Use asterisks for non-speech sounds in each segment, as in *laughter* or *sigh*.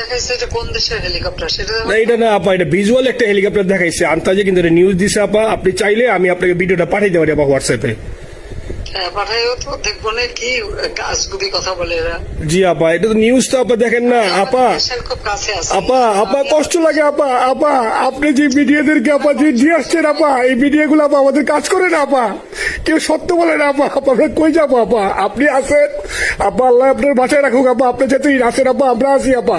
দেখাইছে যে কোন দেশের হেলিকপ্টার সেটা না এটা না আপা এটা ভিজুয়াল একটা হেলিকপ্টার দেখাইছে। আন্তাজে কিন্তু এটা নিউজ দিছে আপা। আপনি চাইলে আমি আপনাকে ভিডিওটা পাঠিয়ে দেবো আপা হোয়াটসঅ্যাপে হ্যাঁ পাঠাইও তো দেখব না কি আজগুবি কথা বলে এরা। জি আপা এটা তো নিউজ তো আপা দেখেন না আপা। আমাদের খুব কাছে আছে। আপা আপা কষ্ট লাগে আপা আপা আপনি যে ভিডিওদেরকে আপা যে দিয়ে আসছেন আপা এই ভিডিওগুলো আপা আমাদের কাজ করে না আপা। কেউ সত্য বলে না আপা আপা আমরা কই যাব আপা? আপনি আসেন আপা আল্লাহ আপনার বাসায় রাখুক আপা আপনি যাতে আসেন আপা আমরা আসি আপা।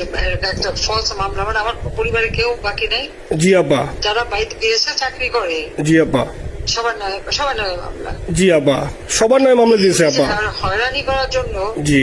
একটা ফলস মামলা মানে আমার পরিবারে কেউ বাকি নেই। জি আব্বা। যারা বাইরে বিদেশে চাকরি করে। জি আব্বা। সবার নয় সবার নয় মামলা। জি আব্বা। সবার নয় মামলা দিয়েছে আপা হয়রানি করার জন্য জি।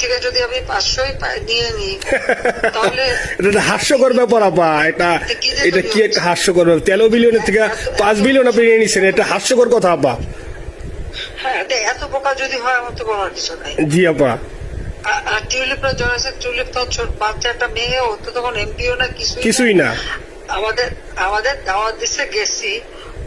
থেকে যদি আমি পাঁচশোই নিয়ে নিই তাহলে *laughs* এটা হাস্যকর ব্যাপার আপা। এটা এটা কি একটা হাস্যকর ব্যাপার? তেরো বিলিয়নের থেকে পাঁচ বিলিয়ন আপনি নিয়ে এটা হাস্যকর কথা আপা। হ্যাঁ এত বোকা যদি হয় আমার তো বলার কিছু নাই। জি আপা। আর- টিউলিপ তো ছোট বাচ্চা একটা মেয়ে ও তো তখন এমপিও না কিছুই কিছুই না। আমাদের আমাদের দাওয়াত দিচ্ছে গেছি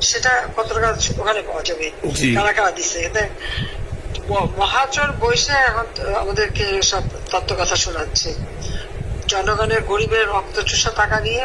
সেটা কত টাকা ওখানে পাওয়া যাবে। কারা কারা দিচ্ছে মহাচর বৈশে এখন আমাদেরকে সব তত্ত্ব কথা শোনাচ্ছে জনগণের গরিবের রক্ত চুষা টাকা নিয়ে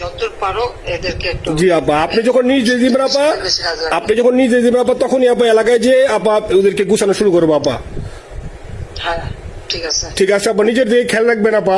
যতদূর পারো এদেরকে একটু জি আপা আপনি যখন নিজে দিবেন আপা। আপনি যখন নিজে দিবেন আপা তখনই আপা এলাকায় যে আপা ওদেরকে গুছানো শুরু করব আপা। হ্যাঁ ঠিক আছে। ঠিক আছে আপা নিজের দিকে খেয়াল রাখবেন আপা।